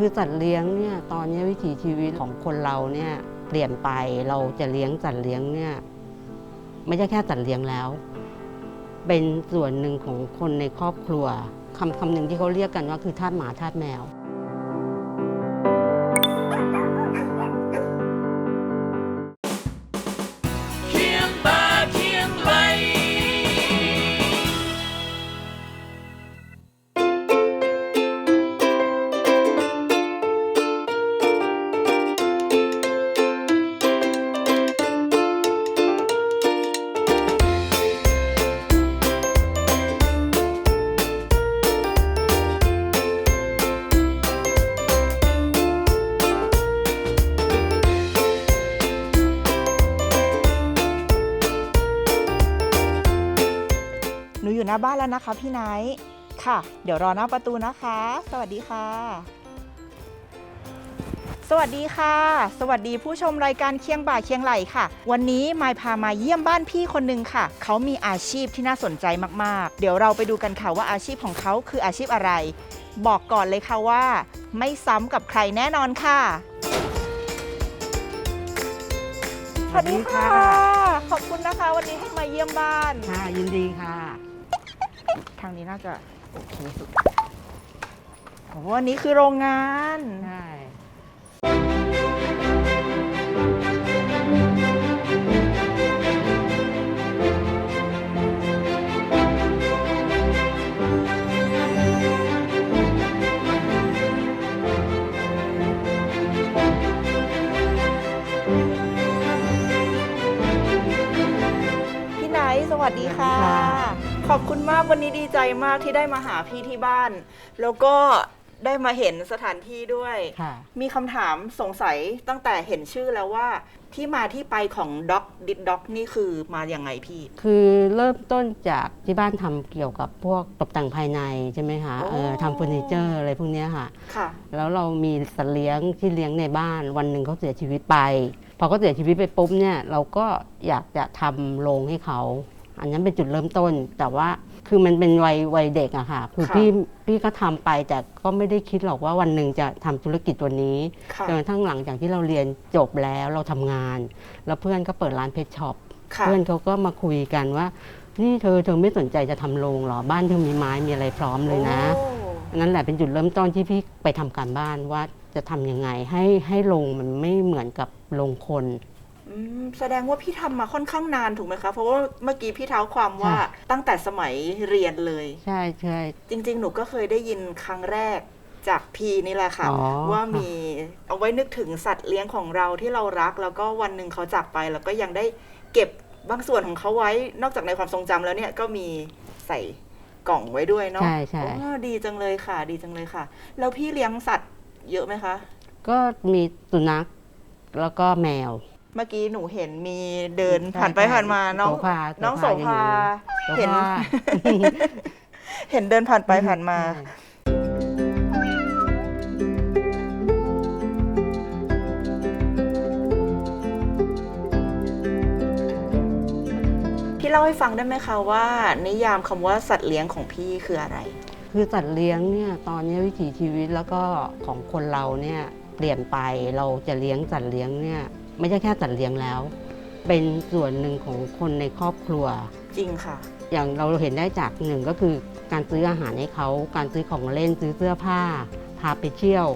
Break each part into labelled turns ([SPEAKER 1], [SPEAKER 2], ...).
[SPEAKER 1] คือสัตว์เลี้ยงเนี่ยตอนนี้วิถีชีวิตของคนเราเนี่ยเปลี่ยนไปเราจะเลี้ยงสัตว์เลี้ยงเนี่ยไม่ใช่แค่สัตว์เลี้ยงแล้ว เป็นส่วนหนึ่งของคนในครอบครัวคำคำหนึ่งที่เขาเรียกกันว่าคือทาสหมาทาสแมวา
[SPEAKER 2] บ้านแล้วนะคะพี่ไนท์ค่ะ เดี๋ยวรอหน้าประตูนะคะ สวัสดีค่ะ สวัสดีค่ะ สวัสดีผู้ชมรายการเคียงบ่าเคียงไหลค่ะ วันนี้มายพามาเยี่ยมบ้านพี่คนหนึ่งค่ะ เขามีอาชีพที่น่าสนใจมากๆ เดี๋ยวเราไปดูกันค่ะว่าอาชีพของเขาคืออาชีพอะไร บอกก่อนเลยค่ะว่า ไม่ซ้ำกับใครแน่นอนค่ะสวัสดีค่ะ ขอบคุณนะคะ วันนี้ให้มาเยี่ยมบ้าน
[SPEAKER 1] ค่ะยินดีค่ะ
[SPEAKER 2] ทางนี้น่าจะโอเคสุดโอ้อันนี้คือโรงงาน
[SPEAKER 1] ใช่
[SPEAKER 2] ขอบคุณมากวันนี้ดีใจมากที่ได้มาหาพี่ที่บ้าน แล้วก็ได้มาเห็นสถานที่ด้วย
[SPEAKER 1] ค่ะ
[SPEAKER 2] มีคำถามสงสัยตั้งแต่เห็นชื่อแล้วว่า ที่มาที่ไปของด็อกดิดด็อกนี่คือมาอย่างไงพี่
[SPEAKER 1] คือเริ่มต้นจากที่บ้านทำเกี่ยวกับพวกตกแต่งภายในใช่ไหมคะ
[SPEAKER 2] โอ้
[SPEAKER 1] เออทำเฟอร์นิเจอร์อะไรพวกเนี้ยค่ะ
[SPEAKER 2] ค่ะ
[SPEAKER 1] แล้วเรามีสัตว์เลี้ยงที่เลี้ยงในบ้านวันหนึ่งเขาเสียชีวิตไป พอเขาเสียชีวิตไปปุ๊บเนี่ยเราก็อยากจะทำโรงให้เขา อันนั้นเป็นจุดเริ่มต้น แต่ว่าคือมันเป็นวัยวัยเด็กอะค่ะ คือ
[SPEAKER 2] ค่ะ
[SPEAKER 1] พี่พี่ก็ทำไปแต่ก็ไม่ได้คิดหรอกว่าวันหนึ่งจะทำธุรกิจตัวนี้
[SPEAKER 2] ค่ะ
[SPEAKER 1] จนกระทั่งหลังจากที่เราเรียนจบแล้วเราทำงาน แล้วเพื่อนก็เปิดร้านเพชช็อป
[SPEAKER 2] ค่ะ
[SPEAKER 1] เพื่อนเขาก็มาคุยกันว่า นี่เธอเธอไม่สนใจจะทำโรงเหรอ บ้านเธอมีไม้มีอะไรพร้อมเลยนะ
[SPEAKER 2] โอ้
[SPEAKER 1] นั่นแหละเป็นจุดเริ่มต้นที่พี่ไปทำการบ้านว่าจะทำยังไงให้ให้โรงมันไม่เหมือนกับโรงคน
[SPEAKER 2] อืมแสดงว่าพี่ทำมาค่อนข้างนานถูกไหมคะ เพราะว่าเมื่อกี้พี่เท้าความว่า
[SPEAKER 1] ค่ะ
[SPEAKER 2] ตั้งแต่สมัยเรียนเลย
[SPEAKER 1] ใช่ใช่
[SPEAKER 2] จริง ๆ หนูก็เคยได้ยินครั้งแรกจากพีนี่แหละค่ะ
[SPEAKER 1] อ๋อ
[SPEAKER 2] ว่า
[SPEAKER 1] ค่ะ
[SPEAKER 2] มีเอาไว้นึกถึงสัตว์เลี้ยงของเราที่เรารัก แล้วก็วันหนึ่งเขาจากไปแล้วก็ยังได้เก็บบางส่วนของเขาไว้ นอกจากในความทรงจำแล้วเนี่ยก็มีใส่กล่องไว้ด้วยเนาะ
[SPEAKER 1] ใช่ใช่
[SPEAKER 2] โอ้ดีจังเลยค่ะ ดีจังเลยค่ะ แล้วพี่เลี้ยงสัตว์เยอะไหมคะ
[SPEAKER 1] ก็มีสุนัขแล้วก็แมว
[SPEAKER 2] เมื่อกี้หนูเห็นมีเดิน
[SPEAKER 1] ใช่
[SPEAKER 2] ผ่านไป
[SPEAKER 1] ใช่
[SPEAKER 2] ผ่านมาน้อง
[SPEAKER 1] โสภา
[SPEAKER 2] น้องโสภา
[SPEAKER 1] โส
[SPEAKER 2] เห็น
[SPEAKER 1] ภา
[SPEAKER 2] เห็นเดินผ่านไปผ่านมา
[SPEAKER 1] ใช่
[SPEAKER 2] พี่เล่าให้ฟังได้ไหมคะว่า นิยามคำว่าสัตว์เลี้ยงของพี่คืออะไร
[SPEAKER 1] คือสัตว์เลี้ยงเนี่ยตอนนี้วิถีชีวิตแล้วก็ของคนเราเนี่ยเปลี่ยนไปเราจะเลี้ยงสัตว์เลี้ยงเนี่ย ไม่ใช่แค่สัตว์เลี้ยงแล้ว เป็นส่วนหนึ่งของคนในครอบครัว
[SPEAKER 2] จริงค่ะ
[SPEAKER 1] อย่างเราเห็นได้จากหนึ่งก็คือการซื้ออาหารให้เขาการซื้อของเล่นซื้อเสื้อผ้า พาไปเที่ยว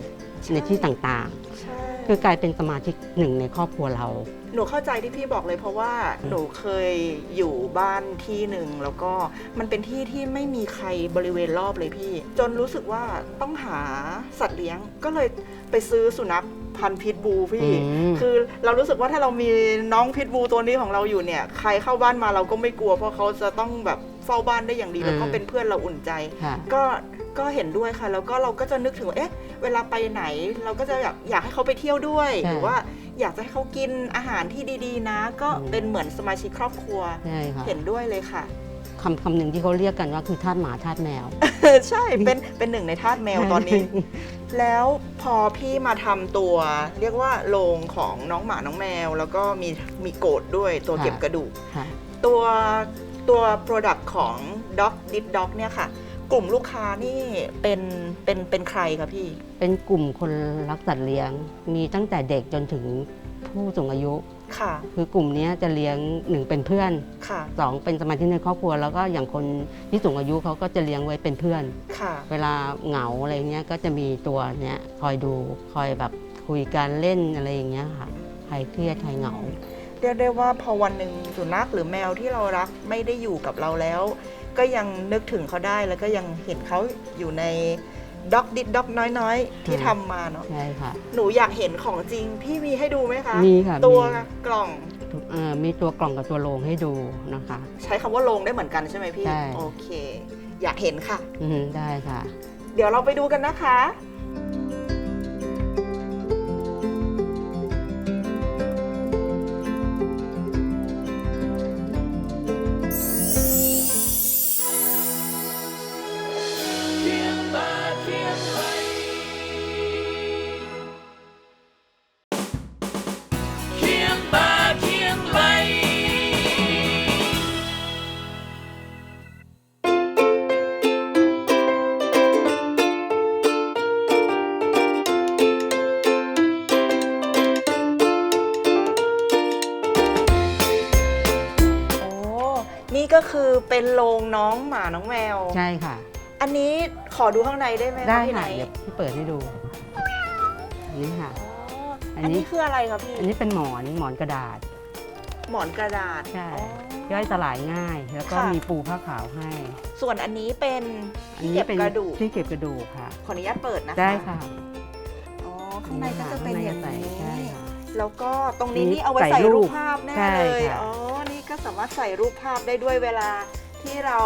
[SPEAKER 2] ใช่
[SPEAKER 1] ในที่ต่าง
[SPEAKER 2] ใช่
[SPEAKER 1] ๆคือกลายเป็นสมาชิกหนึ่งในครอบครัวเรา
[SPEAKER 2] หนูเข้าใจที่พี่บอกเลยเพราะว่าหนูเคยอยู่บ้านที่หนึ่งแล้วก็มันเป็นที่ที่ไม่มีใครบริเวณรอบเลยพี่ จนรู้สึกว่าต้องหาสัตว์เลี้ยงก็เลยไปซื้อสุนัข พันธุ์พิทบูพี่
[SPEAKER 1] อืม
[SPEAKER 2] คือเรารู้สึกว่าถ้าเรามีน้องพิทบูตัวนี้ของเราอยู่เนี่ย ใครเข้าบ้านมาเราก็ไม่กลัว เพราะเขาจะต้องแบบเฝ้าบ้านได้อย่างดีแล้วก็เป็นเพื่อนเราอุ่นใจ
[SPEAKER 1] ค่ะ
[SPEAKER 2] ก็ก็เห็นด้วยค่ะ แล้วก็เราก็จะนึกถึงว่าเอ๊ะ เวลาไปไหน เราก็จะอยากอยากให้เขาไปเที่ยวด้วย
[SPEAKER 1] ใช่
[SPEAKER 2] หรือว่าอยากจะให้เขากินอาหารที่ดีๆนะ ก็
[SPEAKER 1] อืม
[SPEAKER 2] เป็นเหมือนสมาชิกครอบครัว
[SPEAKER 1] ใช่ค่ะ
[SPEAKER 2] เห็นด้วยเลยค่ะ
[SPEAKER 1] คำคำหนึ่งที่เขาเรียกกันว่าคือทาสหมาทาสแมว
[SPEAKER 2] ใช่เป็นเป็นหนึ่งในทาสแมวตอนนี้ แล้วพอพี่มาทำตัว เรียกว่าโรงของน้องหมาน้องแมว แล้วก็มีมีโกดด้วยตัวเก็บ
[SPEAKER 1] ค่ะ
[SPEAKER 2] กระดูก
[SPEAKER 1] ค่ะ
[SPEAKER 2] ตัวตัว Product ของ Dog Did Dog เนี่ยค่ะ กลุ่มลูกค้านี่เป็นเป็นเป็นใครคะพี่
[SPEAKER 1] เป็นกลุ่มคนรักสัตว์เลี้ยง มีตั้งแต่เด็กจนถึงผู้สูงอายุ
[SPEAKER 2] ค่ะ
[SPEAKER 1] คือกลุ่มเนี้ยจะเลี้ยงหนึ่งเป็นเพื่อน
[SPEAKER 2] ค่ะ
[SPEAKER 1] สองเป็นสมาชิกในครอบครัว แล้วก็อย่างคนที่สูงอายุเขาก็จะเลี้ยงไว้เป็นเพื่อน
[SPEAKER 2] ค่ะ
[SPEAKER 1] เวลาเหงาอะไรเงี้ยก็จะมีตัวเนี้ยคอยดูคอยแบบคุยกันเล่นอะไรอย่างเงี้ยค่ะใครเครียดใครเหงา
[SPEAKER 2] เรียกได้ว่าพอวันหนึ่งสุนัขหรือแมวที่เรารักไม่ได้อยู่กับเราแล้ว ก็ยังนึกถึงเขาได้แล้วก็ยังเห็นเขาอยู่ใน ด็อกดิดด็อกน้อยๆ ที่
[SPEAKER 1] อืม
[SPEAKER 2] ทำมาเนาะ
[SPEAKER 1] ใช่ค่ะ
[SPEAKER 2] หนูอยากเห็นของจริง พี่มีให้ดูไหมคะ
[SPEAKER 1] มีค่ะ
[SPEAKER 2] ตัว
[SPEAKER 1] มี
[SPEAKER 2] กล่อง
[SPEAKER 1] เอ่อมีตัวกล่องกับตัวโลงให้ดูนะคะ
[SPEAKER 2] ใช้คำว่าโลงได้เหมือนกันใช่ไหมพี่
[SPEAKER 1] ใช่
[SPEAKER 2] โอเค อยากเห็นค่ะ
[SPEAKER 1] อืมได้ค่ะ
[SPEAKER 2] เดี๋ยวเราไปดูกันนะคะ ก็คือเป็นโรงน้องหมาน้องแมว
[SPEAKER 1] ใช่ค่ะ
[SPEAKER 2] อันนี้ขอดูข้างในได้ไหมคะ
[SPEAKER 1] ได้
[SPEAKER 2] พี่ไหน
[SPEAKER 1] ค่ะเดี๋ยวพี่เปิดให้ดู อันนี้ค่ะ
[SPEAKER 2] อ๋อ
[SPEAKER 1] อั
[SPEAKER 2] อั
[SPEAKER 1] น
[SPEAKER 2] น
[SPEAKER 1] นี้
[SPEAKER 2] นี้คืออะไรคะพี่
[SPEAKER 1] อันนี้เป็นหมอนหมอนกระดาษ
[SPEAKER 2] หมอนกระดาษ
[SPEAKER 1] ใช่
[SPEAKER 2] อ๋อ ย่
[SPEAKER 1] อยสลายง่าย แล้วก็
[SPEAKER 2] ค่ะ
[SPEAKER 1] มีปูผ้าขาวให้
[SPEAKER 2] ส่วนอันนี้เป็น
[SPEAKER 1] อัน
[SPEAKER 2] ที่
[SPEAKER 1] นี้
[SPEAKER 2] เก็บ
[SPEAKER 1] เป็น
[SPEAKER 2] กระดูก
[SPEAKER 1] ที่เก็บกระดูกค่ะ
[SPEAKER 2] ขออนุญาตเปิดนะคะ
[SPEAKER 1] ได้ค่ะ
[SPEAKER 2] อ๋อข้างในก็จะเป็นอย่าง
[SPEAKER 1] ข้างใน
[SPEAKER 2] นี้
[SPEAKER 1] จะใส่ใช่ค่ะ
[SPEAKER 2] แล้วก็ตรงนี้
[SPEAKER 1] นี่
[SPEAKER 2] นี่เอาไว้
[SPEAKER 1] ใส่
[SPEAKER 2] ใส่
[SPEAKER 1] รู
[SPEAKER 2] รู
[SPEAKER 1] ป
[SPEAKER 2] ปภาพแน่
[SPEAKER 1] ใช่
[SPEAKER 2] เลย
[SPEAKER 1] ค่ะ
[SPEAKER 2] อ๋อนี่ก็ สามารถใส่รูปภาพได้ด้วยเวลาที่เรา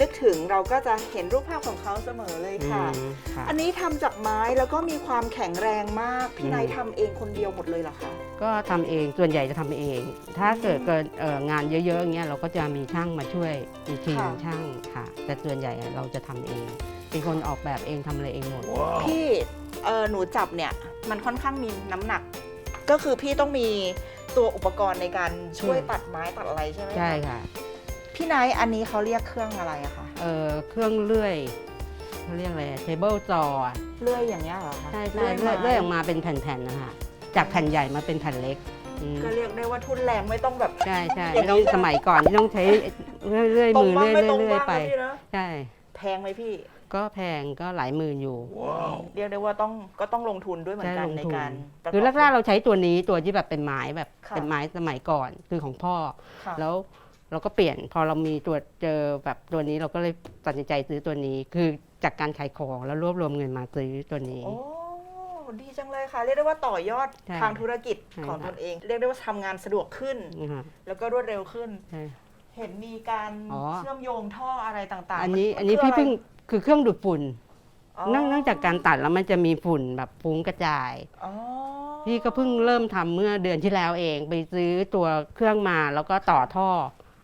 [SPEAKER 2] นึกถึงเราก็จะเห็นรูปภาพของเขาเสมอเลยค่ะ
[SPEAKER 1] อืมค่ะ
[SPEAKER 2] อันนี้ทำจากไม้แล้วก็มีความแข็งแรงมาก พี่
[SPEAKER 1] อืม
[SPEAKER 2] นายทำเองคนเดียวหมดเลยเหรอคะ
[SPEAKER 1] ก็ทำเองส่วนใหญ่จะทำเอง ถ้าเกิดเกิดเอ่องานเยอะๆอย่างเงี้ยเราก็จะมีช่างมาช่วยมีทีม
[SPEAKER 2] ค่ะ
[SPEAKER 1] ช่างค่ะ แต่ส่วนใหญ่เราจะทำเอง เป็นคนออกแบบเองทำอะไรเองหมด
[SPEAKER 2] พี่เออหนูจับเนี่ยมันค่อนข้างมีน้ำหนัก ก็คือพี่ต้องมี ตัวอุปกรณ์ในการช่วย
[SPEAKER 1] อืม
[SPEAKER 2] ตัดไม้ตัดอะไรใช่ไหมคะ
[SPEAKER 1] ใช่ค่ะ
[SPEAKER 2] พี่นายอันนี้เขาเรียกเครื่องอะไรอะคะ
[SPEAKER 1] เอ่อเครื่องเลื่อยเขาเรียกอะไรเทเบิลจอ
[SPEAKER 2] เลื่อยอย่างเงี้ยเหรอคะ
[SPEAKER 1] ใช่ใช่เลื่อย
[SPEAKER 2] ไม้
[SPEAKER 1] เลื่อยออกมาเป็นแผ่นๆนะคะจากแผ่นใหญ่มาเป็นแผ่นเล็กอืม
[SPEAKER 2] ก็เรียกได้ว่าทุนแรงไม่ต้องแบบ
[SPEAKER 1] ใช่ใช่
[SPEAKER 2] อย่างนี้
[SPEAKER 1] ไม่ต้อง
[SPEAKER 2] ใช่ไหม
[SPEAKER 1] สมัยก่อนที่ต้องใช้เลื่อยเลื่อย
[SPEAKER 2] ตร
[SPEAKER 1] มื
[SPEAKER 2] ง
[SPEAKER 1] อ
[SPEAKER 2] บ้าง
[SPEAKER 1] เลื่อย
[SPEAKER 2] ไม่ตรง
[SPEAKER 1] เลื่อย
[SPEAKER 2] บ้าง
[SPEAKER 1] ไป
[SPEAKER 2] นะพี่นะ
[SPEAKER 1] ใช่
[SPEAKER 2] แพงไหมพี่
[SPEAKER 1] ก็แพงก็หลายหมื่นอยู่
[SPEAKER 2] เรียกได้ว่าต้องก็ต้องลงทุนด้วยเหมือน
[SPEAKER 1] ใช่
[SPEAKER 2] กัน
[SPEAKER 1] ลง
[SPEAKER 2] ใน
[SPEAKER 1] ทุน
[SPEAKER 2] การประบ
[SPEAKER 1] คือแรกๆเราใช้ตัวนี้ตัวที่แบบเป็นไม้แบบ
[SPEAKER 2] ค่ะ
[SPEAKER 1] เป็นไม้สมัยก่อนคือของพ่อ
[SPEAKER 2] ค่ะ
[SPEAKER 1] แล้วเราก็เปลี่ยนพอเรามีตัวเจอแบบตัวนี้เราก็เลยตัดสินใจซื้อตัวนี้ คือจากการขายของแล้วรวบรวมเงินมาซื้อตัวนี้
[SPEAKER 2] โอ้ดีจังเลยค่ะ เรียกได้ว่าต่อยอด
[SPEAKER 1] ใช่
[SPEAKER 2] ทางธุรกิจ
[SPEAKER 1] ใช่
[SPEAKER 2] ของ
[SPEAKER 1] ค่ะ
[SPEAKER 2] ตนเอง เรียกได้ว่าทำงานสะดวกขึ้น
[SPEAKER 1] นะคะ
[SPEAKER 2] แล้วก็รวดเร็วขึ้น
[SPEAKER 1] ใช่
[SPEAKER 2] เห็นมีการ
[SPEAKER 1] อ๋อ
[SPEAKER 2] เชื่อมโยงท่ออะไรต่างๆ
[SPEAKER 1] อันนี้
[SPEAKER 2] มั
[SPEAKER 1] อันนี้
[SPEAKER 2] คื
[SPEAKER 1] พี่ะ
[SPEAKER 2] ไร
[SPEAKER 1] เพิ่ง คือเครื่องดูดฝุ่น
[SPEAKER 2] อ๋อ
[SPEAKER 1] เนื่องเนื่องจากการตัดแล้วมันจะมีฝุ่นแบบฟุ้งกระจาย
[SPEAKER 2] อ๋อ
[SPEAKER 1] พี่ก็เพิ่งเริ่มทำเมื่อเดือนที่แล้วเอง ไปซื้อตัวเครื่องมาแล้วก็ต่อท่อ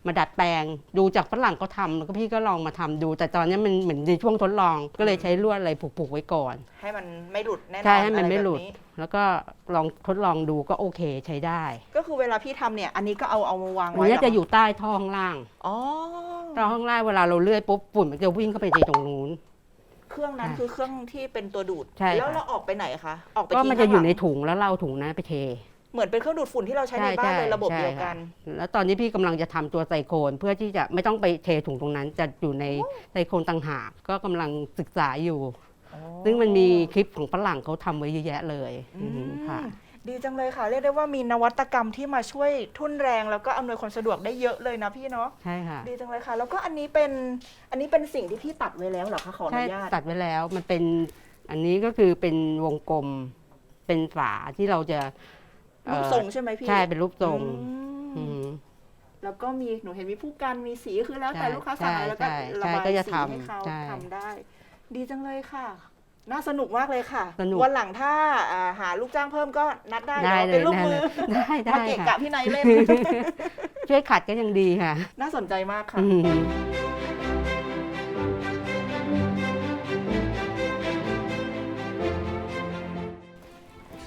[SPEAKER 1] มาดัดแปลง ดูจากฝรั่งเขาทำแล้วก็พี่ก็ลองมาทำดู แต่ตอนนี้มันเหมือนในช่วงทดลองก็เลยใช้ลวดอะไรผูกๆไว้ก่อน
[SPEAKER 2] ให้มันไม่หลุดแน่นอน
[SPEAKER 1] ใช่ให้มันไม่
[SPEAKER 2] อะร
[SPEAKER 1] ห
[SPEAKER 2] แบบ
[SPEAKER 1] ลุดแล้วก็ลองทดลองดูก็โอเคใช้ได้
[SPEAKER 2] ก็คือเวลาพี่ทำเนี่ย อันนี้ก็เอาเอามาวาง
[SPEAKER 1] อัน
[SPEAKER 2] ไว้
[SPEAKER 1] นี้
[SPEAKER 2] เหร
[SPEAKER 1] จะอยู่ใต้ท่อข้างล่าง
[SPEAKER 2] อ๋อ
[SPEAKER 1] ท่อข้างล่างเวลาเราเลื่อยปุ๊บฝุ่นมันจะวิ่งเข้าไปในตรงนู้น
[SPEAKER 2] เครื่องนั้น
[SPEAKER 1] ค่ะ
[SPEAKER 2] คือเครื่องที่เป็นตัวดูด
[SPEAKER 1] ใช่ค่ะ
[SPEAKER 2] แล้วเราออกไปไหนคะ ออกไป
[SPEAKER 1] ก็
[SPEAKER 2] ทิ้ง
[SPEAKER 1] มันจะอยู่ใน
[SPEAKER 2] ข้างหลัง
[SPEAKER 1] ถุงแล้วเราเอาถุงนั้นไปเท
[SPEAKER 2] เหมือนเป็นเครื่องดูดฝุ่นที่เราใช้ในบ้านเลยระบบเดียวกัน
[SPEAKER 1] ใช่ค่ะแล้วตอนนี้พี่กำลังจะทำตัวไซโคนเพื่อที่จะไม่ต้องไปเทถุงตรงนั้น จะอยู่ในไซโคนต่างหากก็กำลังศึกษาอยู่ ซึ่งมันมีคลิปของฝรั่งเขาทำไว้เยอะแยะเลย
[SPEAKER 2] อืม
[SPEAKER 1] อืมค่ะ
[SPEAKER 2] ดีจังเลยค่ะ เรียกได้ว่ามีนวัตกรรมที่มาช่วยทุ่นแรง แล้วก็อำนวยความสะดวกได้เยอะเลยนะพี่เนาะ
[SPEAKER 1] ใช่ค่ะ
[SPEAKER 2] ดีจังเลยค่ะ แล้วก็อันนี้เป็นอันนี้เป็นสิ่งที่พี่ตัดไว้แล้วเหรอคะขออ
[SPEAKER 1] ใช่
[SPEAKER 2] นุญาต
[SPEAKER 1] ตัดไว้แล้วมันเป็นอันนี้ก็คือเป็นวงกลมเป็นฝาที่เราจะเอ่
[SPEAKER 2] รู
[SPEAKER 1] อ
[SPEAKER 2] ปทรงใช่ไหมพี่
[SPEAKER 1] ใช่เป็นรูปทรง
[SPEAKER 2] อืม
[SPEAKER 1] อืม
[SPEAKER 2] แล้วก็มีหนูเห็นมีผู้กันมีสีคือแล้วแต่
[SPEAKER 1] ใช่
[SPEAKER 2] ลูกค้าสั่งอะไรแล้วก็
[SPEAKER 1] ใช่
[SPEAKER 2] ระบาย
[SPEAKER 1] ใช่ก็จะ
[SPEAKER 2] สี
[SPEAKER 1] ทำ
[SPEAKER 2] ให้เขา
[SPEAKER 1] ใช่
[SPEAKER 2] ทำได้ ดีจังเลยค่ะ น่าสนุกมากเลยค่ะ
[SPEAKER 1] สนุก
[SPEAKER 2] วันหลังถ้าอ่าหาลูกจ้างเพิ่มก็นัดได้
[SPEAKER 1] ได้
[SPEAKER 2] เดี๋ยว
[SPEAKER 1] เลย
[SPEAKER 2] เป็นลูก
[SPEAKER 1] ได้
[SPEAKER 2] มื
[SPEAKER 1] เล
[SPEAKER 2] อ
[SPEAKER 1] ยได้ได้
[SPEAKER 2] มาเกะกะ
[SPEAKER 1] ค่ะ
[SPEAKER 2] พี่นายเล่น
[SPEAKER 1] ช่วยขัดก็ยังดีค่ะ
[SPEAKER 2] น่าสนใจมากค่ะ
[SPEAKER 1] อืม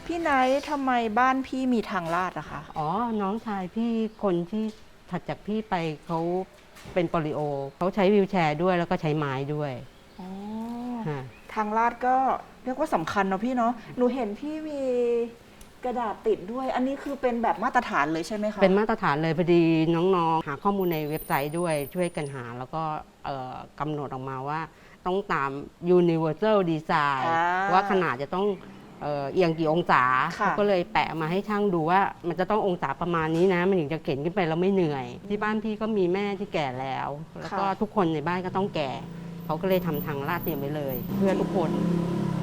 [SPEAKER 2] พี่ไนท์ทำไมบ้านพี่มีทางลาดอะคะ
[SPEAKER 1] อ๋อ น้องชายพี่คนที่ถัดจากพี่ไปเขาเป็นโปลิโอ เขาใช้วิวแชร์ด้วยแล้วก็ใช้ไม้ด้วย
[SPEAKER 2] อ๋อ
[SPEAKER 1] ค่ะ
[SPEAKER 2] ทางลาดก็เรียกว่าสำคัญเนาะพี่เนาะหนูเห็นพี่มีกระดาษติดด้วย อันนี้คือเป็นแบบมาตรฐานเลยใช่ไหมคะ
[SPEAKER 1] เป็นมาตรฐานเลยพอดีน้องๆ หาข้อมูลในเว็บไซต์ด้วยช่วยกันหา แล้วก็เอ่อกำหนดออกมาว่าต้องตาม universal design
[SPEAKER 2] อ่า
[SPEAKER 1] ว่าขนาดจะต้องเอ่อเอียงกี่องศา
[SPEAKER 2] ค่ะ
[SPEAKER 1] เขาก็เลยแปะมาให้ช่างดูว่า มันจะต้ององศาประมาณนี้นะ มันถึงจะเข็นขึ้นไปแล้วไม่เหนื่อย ที่บ้านพี่ก็มีแม่ที่แก่แล้ว แล้วก็ทุกคนในบ้านก็ต้องแก่ เขาก็เลยทำทางลาดเตรียมไว้เลย เพื่อทุกคน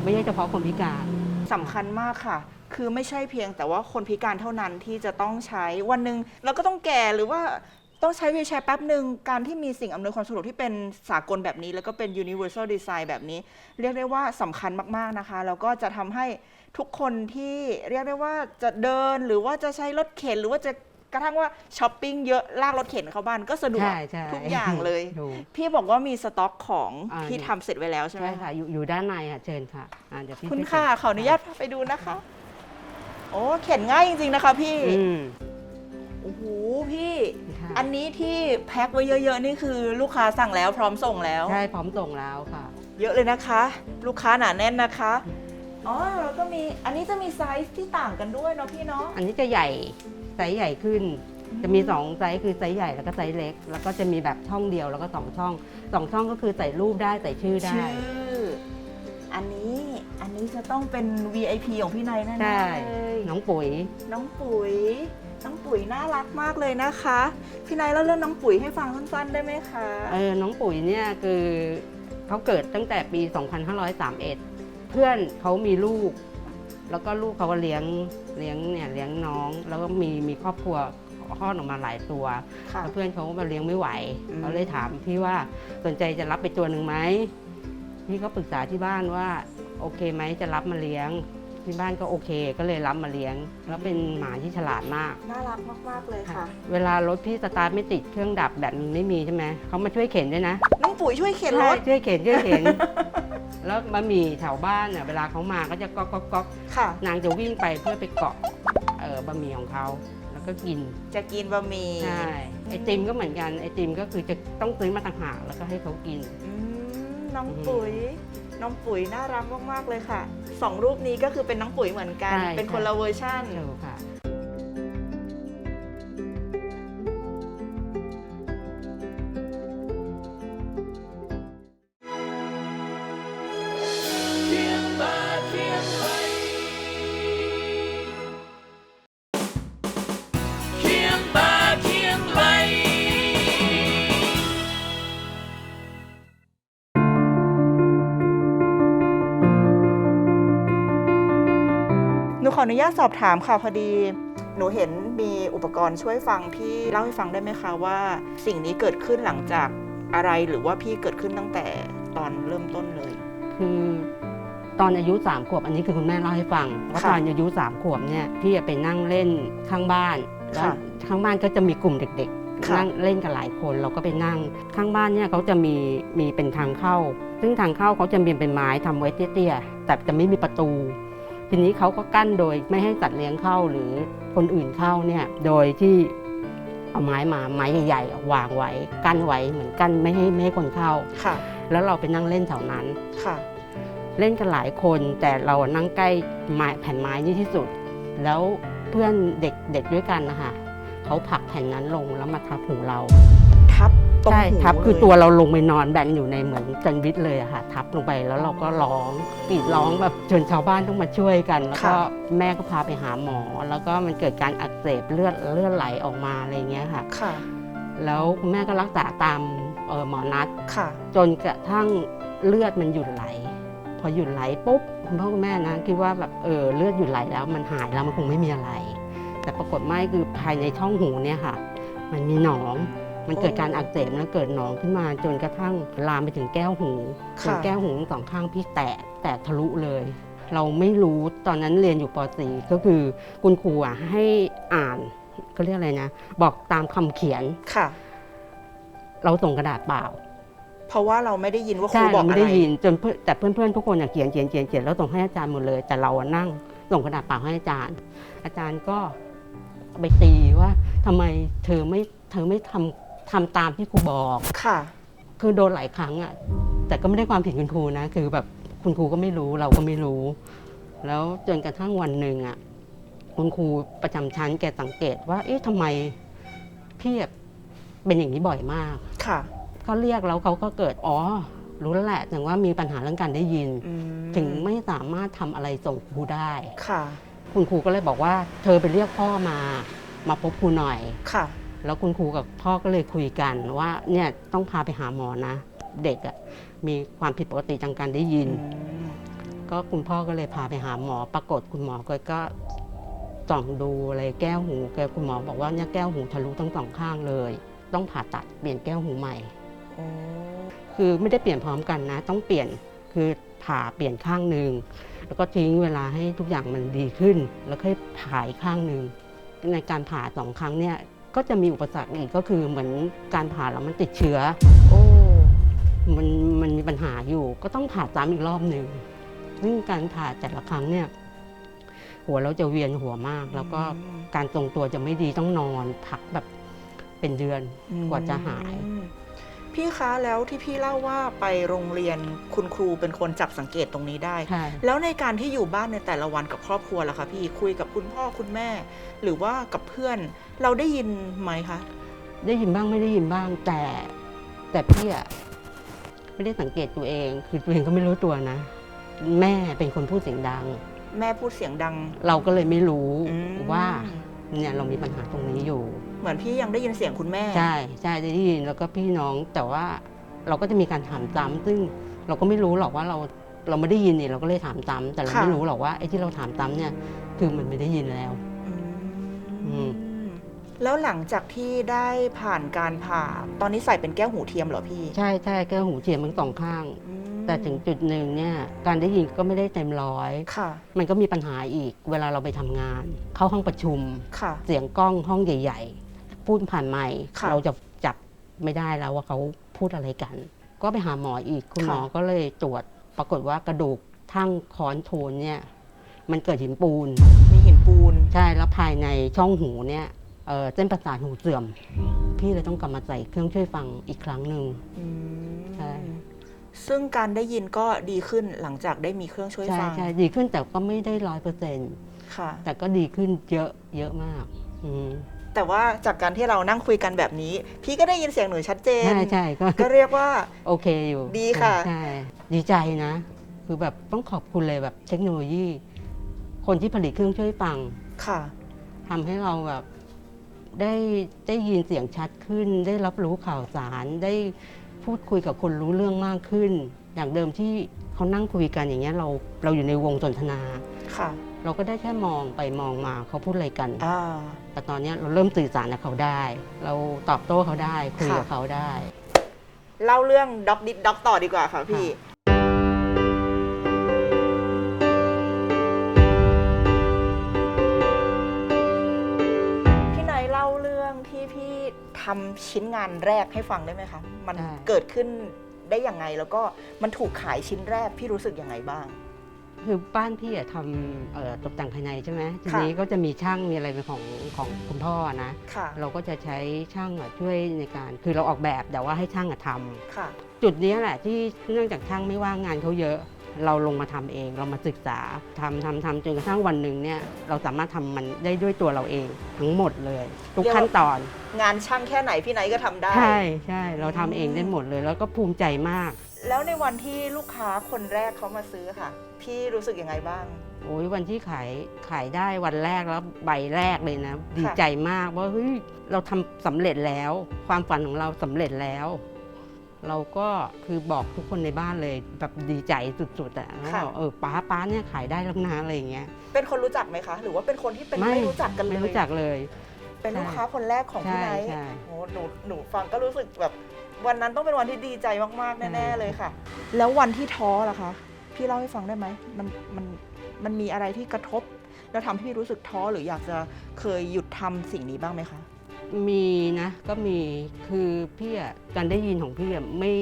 [SPEAKER 1] ไม่ใช่เฉพาะคนพิการ
[SPEAKER 2] สำคัญมากค่ะ คือไม่ใช่เพียงแต่ว่าคนพิการเท่านั้นที่จะต้องใช้วันหนึ่งเราก็ต้องแก่หรือว่าต้องใช้วีลแชร์แป๊บหนึ่งการที่มีสิ่งอำนวยความสะดวกที่เป็นสากลแบบนี้ แล้วก็เป็น universal design แบบนี้ เรียกได้ว่าสำคัญมาก ๆ นะคะ แล้วก็จะทำให้ทุกคนที่เรียกได้ว่าจะเดินหรือว่าจะใช้รถเข็นหรือว่าจะ กระทั่งว่าช้อปปิ้งเยอะลากรถเข็นเข้าบ้านก็สะดวก
[SPEAKER 1] ใช่ใช่
[SPEAKER 2] ทุกอย่างเลย
[SPEAKER 1] ถูก
[SPEAKER 2] พี่บอกว่ามีสต็อกของ
[SPEAKER 1] อ่า
[SPEAKER 2] ที่ทำเสร็จไว้แล้วใช่ไหม
[SPEAKER 1] ใช่ค่ะอยู่อยู่ด้านในค่ะเชิญค่ะอ่าเดี๋ยวพี่
[SPEAKER 2] คุณ
[SPEAKER 1] ช่วย
[SPEAKER 2] ค่ะ
[SPEAKER 1] เก็บ
[SPEAKER 2] ขออนุญาตพาไปดูนะคะ โอ้เข็นง่ายจริงๆนะคะ พี่
[SPEAKER 1] อืม
[SPEAKER 2] โอ้โหพี่
[SPEAKER 1] ค่ะ
[SPEAKER 2] อันนี้ที่แพ็คไว้เยอะๆ นี่คือลูกค้าสั่งแล้วพร้อมส่งแล้ว
[SPEAKER 1] ใช่พร้อมส่งแล้วค่ะ
[SPEAKER 2] เยอะเลยนะคะ ลูกค้าหนาแน่นนะคะอ๋อแล้วก็มีอันนี้จะมีไซส์ที่ต่างกันด้วยเนาะพี่เนาะ
[SPEAKER 1] อันนี้จะใหญ่ ไซส์ใหญ่ขึ้น จะมี2ไซส์คือไซส์ใหญ่แล้วก็ไซส์เล็ก แล้วก็จะมีแบบช่องเดียวแล้วก็ 2 ช่อง 2 ช่องก็คือใส่รูปได้ใส่ชื่อได้
[SPEAKER 2] ชื่อ อันนี้อันนี้จะต้องเป็น VIP ของพี่นายแน่ๆ
[SPEAKER 1] ใช่
[SPEAKER 2] เลย
[SPEAKER 1] น้องปุ๋ย
[SPEAKER 2] น้องปุ๋ย น้องปุ๋ยน่ารักมากเลยนะคะ พี่นายเล่าเรื่องน้องปุ๋ยให้ฟังสั้นๆได้ไหมคะ
[SPEAKER 1] เออ น้องปุ๋ยเนี่ยคือเขาเกิดตั้งแต่ปี 2531 เพื่อนเขามีลูก แล้วก็ลูกเขาก็เลี้ยงเลี้ยงเนี่ยเลี้ยงน้อง แล้วก็มีมีครอบครัวคลอดออกมาหลายตัว
[SPEAKER 2] ค่ะ
[SPEAKER 1] แล้วเพื่อนเขาก็มาเลี้ยงไม่ไหว
[SPEAKER 2] อืม
[SPEAKER 1] เขาเลยถามพี่ว่าสนใจจะรับไปตัวหนึ่งไหมพี่ก็ปรึกษาที่บ้านว่า โอเคไหมจะรับมาเลี้ยง ที่บ้านก็โอเค ก็เลยรับมาเลี้ยง แล้วเป็นหมาที่ฉลาดมาก
[SPEAKER 2] น่ารักมาก ๆ เลยค่ะ
[SPEAKER 1] เวลารถพี่สตาร์ทไม่ติดเครื่องดับแบบมันไม่มีใช่ไหมเขามาช่วยเข็นด้วยนะ
[SPEAKER 2] น้องปุ๋ยช่วยเข็นร
[SPEAKER 1] ใช่
[SPEAKER 2] ถ
[SPEAKER 1] ช่วยเข็นช่วยเข็น แล้วบะหมี่แถวบ้านเน่ะเวลาเขามาก็จะก๊อกก๊อกก๊อก
[SPEAKER 2] ค่ะ
[SPEAKER 1] นางจะวิ่งไปเพื่อไปเกาะเออบะหมี่ของเขาแล้วก็กิน
[SPEAKER 2] จะกินบะหมี่
[SPEAKER 1] ใช่ ไอติมก็เหมือนกัน ไอติมก็คือจะต้องซื้อมาต่างหากแล้วก็ให้เขากิน
[SPEAKER 2] อืมน้องปุ๋ย น้องปุ๋ยน่ารักมากๆเลยค่ะสองรูปนี้ก็คือเป็นน้องปุ๋ยเหมือนกัน
[SPEAKER 1] ใช่
[SPEAKER 2] เป็นคนละเวอร์ชัน
[SPEAKER 1] เร็
[SPEAKER 2] ออนุญาตสอบถามค่ะพอดี หนูเห็นมีอุปกรณ์ช่วยฟังพี่เล่าให้ฟังได้ไหมคะว่า สิ่งนี้เกิดขึ้นหลังจากอะไรหรือว่าพี่เกิดขึ้นตั้งแต่ตอนเริ่มต้นเลย
[SPEAKER 1] คือตอนอายุสามขวบอันนี้คือคุณแม่เล่าให้ฟังว่า
[SPEAKER 2] ค่ะ
[SPEAKER 1] ตอนอายุสามขวบเนี่ยพี่ไปนั่งเล่นข้างบ้านแล้ว
[SPEAKER 2] ค่ะ
[SPEAKER 1] ข้างบ้านก็จะมีกลุ่มเด็ก
[SPEAKER 2] ค่ะ
[SPEAKER 1] ๆนั่งเล่นกันหลายคนเราก็ไปนั่งข้างบ้านเนี่ยเขาจะมีมีเป็นทางเข้า ซึ่งทางเข้าเขาจะมีเป็นไม้ทำไว้เตี้ยๆแต่จะไม่มีประตู ทีนี้เขาก็กั้นโดยไม่ให้สัตว์เลี้ยงเข้าหรือคนอื่นเข้าเนี่ยโดยที่เอาไม้มาไม้ใหญ่ๆวางไว้กั้นไว้เหมือนกั้นไม่ให้ไม่ให้คนเข้า
[SPEAKER 2] ค่ะ
[SPEAKER 1] แล้วเราไปนั่งเล่นแถวนั้น
[SPEAKER 2] ค่ะ
[SPEAKER 1] เล่นกันหลายคนแต่เรานั่งใกล้ไม้แผ่นไม้นี่ที่สุด แล้วเพื่อนเด็กเด็กด้วยกันนะคะเขาผลักแผ่นนั้นลงแล้วมาทับหูเรา
[SPEAKER 2] ทับ ตรง
[SPEAKER 1] ใช่
[SPEAKER 2] หู
[SPEAKER 1] ทับคือ
[SPEAKER 2] เลย
[SPEAKER 1] ตัวเราลงไปนอนแบนอยู่ในเหมือนแซนด์วิชเลยอะค่ะ ทับลงไปแล้วเราก็ร้องกรีดร้องแบบจนชาวบ้านต้องมาช่วยกัน แล้วก็แม่ก็พาไปหาหมอ แล้วก็มันเกิดการอักเสบเลือดเลือดไหลออกมาอะไรอย่างเงี้ยค่ะ
[SPEAKER 2] ค่ะ
[SPEAKER 1] แล้วคุณแม่ก็รักษาตามเอ่อหมอนัด
[SPEAKER 2] ค่ะ
[SPEAKER 1] จนกระทั่งเลือดมันหยุดไหล พอหยุดไหลปุ๊บคุณพ่อคุณแม่นะคิดว่าแบบเออเลือดหยุดไหลแล้วมันหายแล้วมันคงไม่มีอะไร แต่ปรากฏไม่คือภายในช่องหูเนี่ยค่ะ มันมีหนอง มันเกิดการอักเสบแล้วเกิดหนองขึ้นมาจนกระทั่งลามไปถึงแก้วหูจ
[SPEAKER 2] ค่ะ
[SPEAKER 1] นแก้วหูทั้งสองข้างพี่แตกแตกทะลุเลย เราไม่รู้ตอนนั้นเรียนอยู่ป .4 ก็คือคุณครูอะให้อ่านก็เรียกอะไรนะ บอกตามคำเขียน
[SPEAKER 2] ค่ะ
[SPEAKER 1] เราส่งกระดาษเปล่า
[SPEAKER 2] เพราะว่าเราไม่ได้ยินว่าครู
[SPEAKER 1] ใช่
[SPEAKER 2] บอก
[SPEAKER 1] เราไม่
[SPEAKER 2] อะไร
[SPEAKER 1] ได้ยินจนเพื่อนแต่เพื่อนๆทุกคนอะเขียนเขียนเขียนเขียนแล้วส่งให้อาจารย์หมดเลย แต่เราอะนั่งส่งกระดาษเปล่าให้อาจารย์ อาจารย์ก็ไปตีว่าทำไมเธอไม่เธอไม่ทำ ทำตามที่ครูบอก
[SPEAKER 2] ค่ะ
[SPEAKER 1] คือโดนหลายครั้งอะแต่ก็ไม่ได้ความผิดคุณครูนะ คือแบบคุณครูก็ไม่รู้เราก็ไม่รู้ แล้วจนกระทั่งวันหนึ่งอะคุณครูประจำชั้นแกสังเกตว่า เอ๊ะทำไมพี่อะเป็นอย่างนี้บ่อยมาก
[SPEAKER 2] ค่ะ
[SPEAKER 1] เขาเรียกแล้วเขาก็เกิดอ๋อ รู้แล้วแหละถึงว่ามีปัญหาเรื่องการได้ยิน
[SPEAKER 2] อืม
[SPEAKER 1] ถึงไม่สามารถทำอะไรส่งครูได้
[SPEAKER 2] ค่ะ
[SPEAKER 1] คุณครูก็เลยบอกว่า เธอไปเรียกพ่อมา มาพบครูหน่อย
[SPEAKER 2] ค่ะ
[SPEAKER 1] แล้วคุณครูกับพ่อก็เลยคุยกันว่าเนี่ยต้องพาไปหาหมอนะ เด็กอะ่ะมีความผิดปกติทางการได้ยิน
[SPEAKER 2] อืม
[SPEAKER 1] ก็คุณพ่อก็เลยพาไปหาหมอ ปรากฏคุณหมอก็ก็ส่องดูอะไรแก้วหูแกคุณหมอบอกว่าเนี่ยแก้วหูทะลุทั้งสองข้างเลย ต้องผ่าตัดเปลี่ยนแก้วหูใหม่
[SPEAKER 2] โอ้
[SPEAKER 1] คือไม่ได้เปลี่ยนพร้อมกันนะ ต้องเปลี่ยนคือผ่าเปลี่ยนข้างหนึ่งแล้วก็ทิ้งเวลาให้ทุกอย่างมันดีขึ้น แล้วค่อยผ่าอีกข้างหนึ่งในการผ่าสองครั้งเนี่ย ก็จะมีอุปสรรคอีกก็คือเหมือนการผ่าแล้วมันติดเชื้อ
[SPEAKER 2] โอ้
[SPEAKER 1] มันมันมีปัญหาอยู่ ก็ต้องผ่าซ้ำอีกรอบหนึ่งซึ่งการผ่าแต่ละครั้งเนี่ย หัวเราจะเวียนหัวมาก แล้วก็การทรงตัวจะไม่ดีต้องนอนพักแบบเป็นเดือนกว่าจะหาย
[SPEAKER 2] อืม พี่คะแล้วที่พี่เล่าว่าไปโรงเรียนคุณครูเป็นคนจับสังเกตตรงนี้ได้
[SPEAKER 1] ใช่
[SPEAKER 2] แล้วในการที่อยู่บ้านในแต่ละวันกับครอบครัวล่ะคะพี่คุยกับคุณพ่อคุณแม่ หรือว่ากับเพื่อน เราได้ยินไหมคะ
[SPEAKER 1] ได้ยินบ้างไม่ได้ยินบ้างแต่ แต่พี่อะไม่ได้สังเกตตัวเอง คือตัวเองก็ไม่รู้ตัวนะ แม่เป็นคนพูดเสียงดัง
[SPEAKER 2] แม่พูดเสียงดัง
[SPEAKER 1] เราก็เลยไม่รู้
[SPEAKER 2] อืม
[SPEAKER 1] ว่าเนี่ยเรามีปัญหาตรงนี้อยู่
[SPEAKER 2] เหมือนพี่ยังได้ยินเสียงคุณแม่
[SPEAKER 1] ใช่ใช่ได้ยินแล้วก็พี่น้องแต่ว่าเราก็จะมีการถามซ้ำซึ่งเราก็ไม่รู้หรอกว่าเราเราไม่ได้ยินนี่เราก็เลยถามซ้ำแต่เรา
[SPEAKER 2] ค่ะ
[SPEAKER 1] ไม่รู้หรอกว่าไอ้ที่เราถามซ้ำเนี่ย คือมันไม่ได้ยินแล้ว
[SPEAKER 2] อื
[SPEAKER 1] ม
[SPEAKER 2] มแล้วหลังจากที่ได้ผ่านการผ่าตอนนี้ใส่เป็นแก้วหูเทียมเหรอพี่
[SPEAKER 1] ใช่ใช่แก้วหูเทียมทั้งสองข้าง
[SPEAKER 2] อืม
[SPEAKER 1] แต่ถึงจุดหนึ่งเนี่ย การได้ยินก็ไม่ได้เต็มร้อย
[SPEAKER 2] ค่ะ
[SPEAKER 1] มันก็มีปัญหาอีก เวลาเราไปทำงาน เข้าห้องประชุม
[SPEAKER 2] ค่ะ
[SPEAKER 1] เสียงกล้องห้องใหญ่ ๆ พูดผ่านไมค์
[SPEAKER 2] ค่ะ
[SPEAKER 1] เราจะจับไม่ได้แล้วว่าเขาพูดอะไรกัน ก็ไปหาหมออีกคุณหมอ
[SPEAKER 2] ค่ะ
[SPEAKER 1] ก็เลยตรวจปรากฏว่ากระดูกทั้งคอนโทนเนี่ย มันเกิดหินปูน
[SPEAKER 2] มีหินปูน
[SPEAKER 1] ใช่แล้วภายในช่องหูเนี่ยเอ่อเส้นประสาทหูเสื่อม พี่เลยต้องกลับมาใส่เครื่องช่วยฟังอีกครั้งหนึ่ง
[SPEAKER 2] อืม
[SPEAKER 1] ใช่
[SPEAKER 2] ซึ่งการได้ยินก็ดีขึ้นหลังจากได้มีเครื่องช่วย
[SPEAKER 1] ใช่
[SPEAKER 2] ฟัง
[SPEAKER 1] ใช่ดีขึ้นแต่ก็ไม่ได้ร้อยเปอร์เซ็นต์
[SPEAKER 2] ค่ะ
[SPEAKER 1] แต่ก็ดีขึ้นเยอะเยอะมาก อืม
[SPEAKER 2] แต่ว่าจากการที่เรานั่งคุยกันแบบนี้ พี่ก็ได้ยินเสียงหนูชัดเจน
[SPEAKER 1] ใช่ใช่ก็
[SPEAKER 2] ก็เรียกว่า
[SPEAKER 1] โอเคอยู่
[SPEAKER 2] ดีค่ะ
[SPEAKER 1] ใช่ดีใจนะ คือแบบต้องขอบคุณเลยแบบเทคโนโลยี คนที่ผลิตเครื่องช่วยฟัง
[SPEAKER 2] ค่ะ
[SPEAKER 1] ทำให้เราแบบได้ได้ยินเสียงชัดขึ้น ได้รับรู้ข่าวสารได้พูดคุยกับคนรู้เรื่องมากขึ้น อย่างเดิมที่เขานั่งคุยกันอย่างเงี้ยเราเราอยู่ในวงสนทนา
[SPEAKER 2] ค่ะ
[SPEAKER 1] เราก็ได้แค่มองไปมองมาเขาพูดอะไรกัน
[SPEAKER 2] อ่า
[SPEAKER 1] แต่ตอนเนี้ยเราเริ่มสื่อสารกับเขาได้ เราตอบโต้เขาได้คุยกับ
[SPEAKER 2] ค่ะ
[SPEAKER 1] เขาได้
[SPEAKER 2] เล่าเรื่องด็อกดิดด็อกต่อดีกว่าค่ะพี่ พี่ไนายเล่าเรื่องที่พี่ทำชิ้นงานแรกให้ฟังได้ไหมคะ มัน
[SPEAKER 1] ได้
[SPEAKER 2] เกิดขึ้นได้ยังไงแล้วก็มันถูกขายชิ้นแรกพี่รู้สึกยังไงบ้าง
[SPEAKER 1] คือบ้านพี่อะทำเอ่อตกแต่งภายในใช่ไหมที
[SPEAKER 2] ค่ะ
[SPEAKER 1] นี้ก็จะมีช่างมีอะไรเป็นของของคุณพ่อนะ
[SPEAKER 2] ค่ะ
[SPEAKER 1] เราก็จะใช้ช่างอะช่วยในการ คือเราออกแบบแต่ว่าให้ช่างอะทำ
[SPEAKER 2] ค่ะ
[SPEAKER 1] จุดนี้แหละที่เนื่องจากช่างไม่ว่างงานเขาเยอะ เราลงมาทำเองเรามาศึกษาทำทำทำจนกระทั่งวันหนึ่งเนี่ยเราสามารถทำมันได้ด้วยตัวเราเองทั้งหมดเลย ทุก
[SPEAKER 2] เรียกว่า
[SPEAKER 1] ขั้นตอน
[SPEAKER 2] งานช่างแค่ไหนพี่ไนท์ก็ทำได้
[SPEAKER 1] ใช่ใช่เราทำเองได้หมดเลย แล้วก็ภูมิใจมาก
[SPEAKER 2] แล้วในวันที่ลูกค้าคนแรกเขามาซื้อค่ะ พี่รู้สึกยังไงบ้าง
[SPEAKER 1] โอ้ยวันที่ขายขายได้วันแรกแล้วใบแรกเลยนะ ดีใจมากว่าเฮ้ยเราทำสำเร็จแล้ว ความฝันของเราสำเร็จแล้ว เราก็คือบอกทุกคนในบ้านเลยแบบดีใจสุดๆอะแล้ว
[SPEAKER 2] ค่ะ
[SPEAKER 1] บอกเออป้าป้าเนี่ยขายได้แล้วนะอะไรอย่างเงี้ย
[SPEAKER 2] เป็นคนรู้จักไหมคะ หรือว่าเป็นคนที่เป็น
[SPEAKER 1] ไม่
[SPEAKER 2] ไม่รู้จักกันเลย
[SPEAKER 1] ไม่รู้จักเลย
[SPEAKER 2] เป็นลูกค้าคนแรกของพี่
[SPEAKER 1] ใช่
[SPEAKER 2] ไนท์
[SPEAKER 1] ใช่
[SPEAKER 2] โอ้หนูหนูฟังก็รู้สึกแบบ วันนั้นต้องเป็นวันที่ดีใจมากๆแน่ๆเลยค่ะ แล้ววันที่ท้อล่ะคะ พี่เล่าให้ฟังได้ไหมมันมันมันมีอะไรที่กระทบ แล้วทำให้พี่รู้สึกท้อหรืออยากจะเคยหยุดทำสิ่งนี้บ้างไหมคะ
[SPEAKER 1] มีนะก็มีคือพี่อะการได้ยินของพี่อะไม่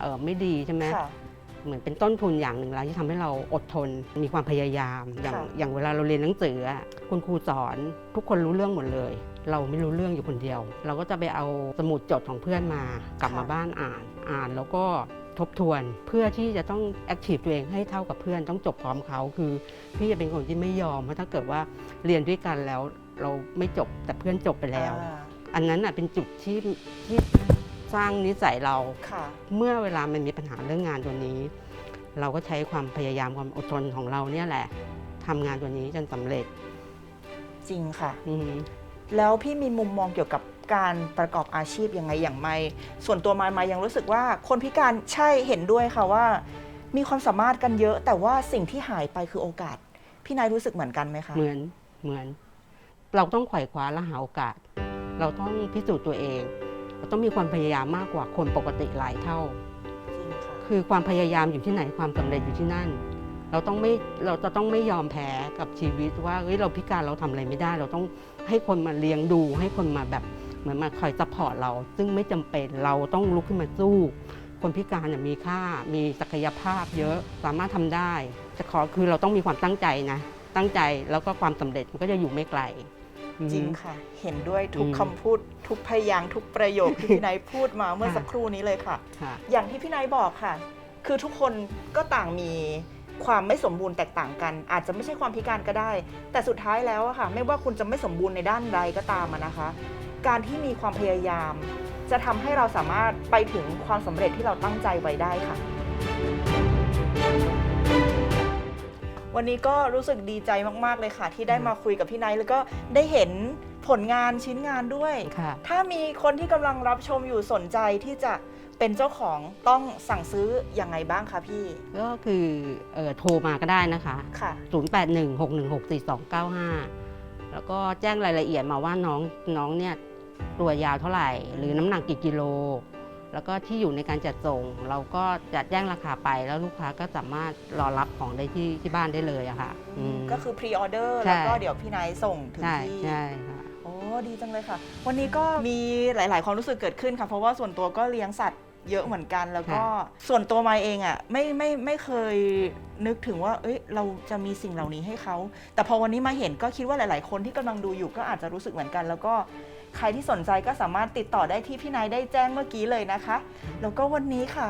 [SPEAKER 1] เออไม่ดีใช่ไหม
[SPEAKER 2] ค่ะ
[SPEAKER 1] เหมือนเป็นต้นทุนอย่างหนึ่งแล้วที่ทำให้เราอดทนมีความพยายาม อย่าง
[SPEAKER 2] ค่ะ
[SPEAKER 1] อย่างเวลาเราเรียนหนังสืออะคุณครูสอนทุกคนรู้เรื่องหมดเลย เราไม่รู้เรื่องอยู่คนเดียว เราก็จะไปเอาสมุดจดของเพื่อนมากลับมาบ้านอ่าน อ่านแล้วก็ทบทวนเพื่อที่จะต้องแอคทีฟตัวเองให้เท่ากับเพื่อนต้องจบพร้อมเขาคือ พี่จะเป็นคนที่ไม่ยอมเพราะถ้าเกิดว่าเรียนด้วยกันแล้วเราไม่จบแต่เพื่อนจบไปแล้ว
[SPEAKER 2] อ่า
[SPEAKER 1] อันนั้นอะเป็นจุดที่ที่สร้างนิสัยเรา
[SPEAKER 2] ค่ะ
[SPEAKER 1] เมื่อเวลามันมีปัญหาเรื่องงานตัวนี้ เราก็ใช้ความพยายามความอดทนของเราเนี่ยแหละทำงานตัวนี้จนสำเร็จ
[SPEAKER 2] จริงค่ะ
[SPEAKER 1] อือฮึ
[SPEAKER 2] แล้วพี่มีมุมมองเกี่ยวกับการประกอบอาชีพยังไงอย่างไม่ ส่วนตัวมายมายยังรู้สึกว่าคนพิการใช่เห็นด้วยค่ะว่า มีความสามารถกันเยอะ แต่ว่าสิ่งที่หายไปคือโอกาส พี่นายรู้สึกเหมือนกันไหมคะ
[SPEAKER 1] เหมือนเหมือน เราต้องไขว่คว้าและหาโอกาส เราต้องพิสูจน์ตัวเอง เราต้องมีความพยายามมากกว่าคนปกติหลายเท่า
[SPEAKER 2] จริงค่ะ
[SPEAKER 1] คือความพยายามอยู่ที่ไหนความสำเร็จอยู่ที่นั่น เราต้องไม่เราจะต้องไม่ยอมแพ้กับชีวิตว่าเฮ้ยเราพิการเราทำอะไรไม่ได้ เราต้องให้คนมาเลี้ยงดู ให้คนมาแบบเหมือนมาคอยซัพพอร์ตเรา ซึ่งไม่จำเป็นเราต้องลุกขึ้นมาสู้ คนพิการเนี่ยมีค่ามีศักยภาพเยอะสามารถทำได้จะขอคือเราต้องมีความตั้งใจนะ ตั้งใจแล้วก็ความสำเร็จมันก็จะอยู่ไม่ไกลอืม
[SPEAKER 2] จริงค่ะ เห็นด้วยทุก
[SPEAKER 1] อืม
[SPEAKER 2] คำพูด ทุกพยางค์ทุกประโยคที่พี่นายพูดมาเมื่อ
[SPEAKER 1] ค่ะ
[SPEAKER 2] สักครู่นี้เลยค่ะ
[SPEAKER 1] ค่ะ
[SPEAKER 2] อย่างที่พี่นายบอกค่ะ คือทุกคนก็ต่างมี ความไม่สมบูรณ์แตกต่างกัน อาจจะไม่ใช่ความพิการก็ได้ แต่สุดท้ายแล้วอะค่ะ ไม่ว่าคุณจะไม่สมบูรณ์ในด้านใดก็ตามอะนะคะ การที่มีความพยายาม จะทำให้เราสามารถไปถึงความสำเร็จที่เราตั้งใจไว้ได้ค่ะ วันนี้ก็รู้สึกดีใจมากๆเลยค่ะ ที่ได้มาคุยกับพี่ไนท์แล้วก็ได้เห็นผลงานชิ้นงานด้วย
[SPEAKER 1] ค่ะ
[SPEAKER 2] ถ้ามีคนที่กำลังรับชมอยู่สนใจที่จะ เป็นเจ้าของต้องสั่งซื้ออยังไงบ้างคะพี่
[SPEAKER 1] ก็คือเอ่อโทรมาก็ได้นะคะ
[SPEAKER 2] ค่ะ
[SPEAKER 1] 0816164295 แล้วก็แจ้งรายละเอียดมาว่าน้องน้องเนี่ยตัวยาวเท่าไหร่ หรือน้ำหนักกี่กิโล แล้วก็ที่อยู่ในการจัดส่ง เราก็จะแจ้งราคาไปแล้วลูกค้าก็สามารถรอรับของได้ที่ที่บ้านได้เลยอะค่ะม
[SPEAKER 2] ก็คือพรีออเดอร์
[SPEAKER 1] ใช่
[SPEAKER 2] แล้วก็เดี๋ยวพี่ไนท์ส่งถึง
[SPEAKER 1] ใช่
[SPEAKER 2] ที่
[SPEAKER 1] ใช่ค่ะ
[SPEAKER 2] โอ้ดีจังเลยค่ะ วันนี้ก็มีหลาย ๆ ความรู้สึกเกิดขึ้นค่ะ เพราะว่าส่วนตัวก็เลี้ยงสัตว์เยอะเหมือนกันแล้วก็ส่วนตัวมาเองอะไม่ไม่ไม่เคยนึกถึงว่า เอ้ยเราจะมีสิ่งเหล่านี้ให้เขา แต่พอวันนี้มาเห็นก็คิดว่าหลาย ๆ คนที่กำลังดูอยู่ก็อาจจะรู้สึกเหมือนกัน แล้วก็ใครที่สนใจก็สามารถติดต่อได้ที่พี่ไนท์ได้แจ้งเมื่อกี้เลยนะคะ แล้วก็วันนี้ค่ะ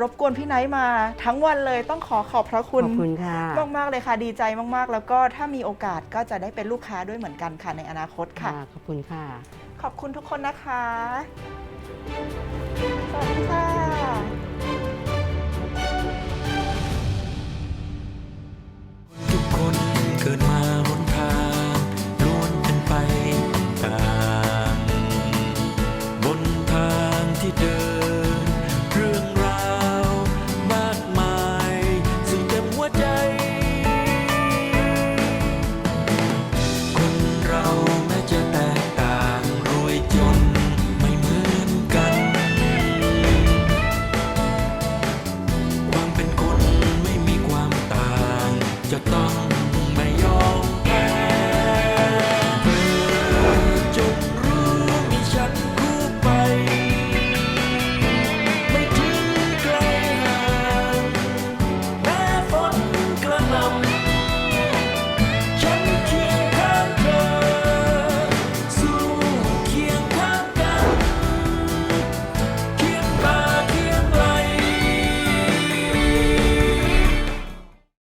[SPEAKER 2] รบกวนพี่ไนท์มาทั้งวันเลยต้องขอขอบพระคุณ
[SPEAKER 1] ขอบคุณค่ะ
[SPEAKER 2] มากๆเลยค่ะดีใจมากๆ แล้วก็ถ้ามีโอกาสก็จะได้เป็นลูกค้าด้วยเหมือนกันค่ะในอนาคตค่ะ
[SPEAKER 1] ขอบคุณค่ะ
[SPEAKER 2] ขอบคุณทุกคนนะคะสวัสดีค่ะ
[SPEAKER 3] ทุกคนเกิดมา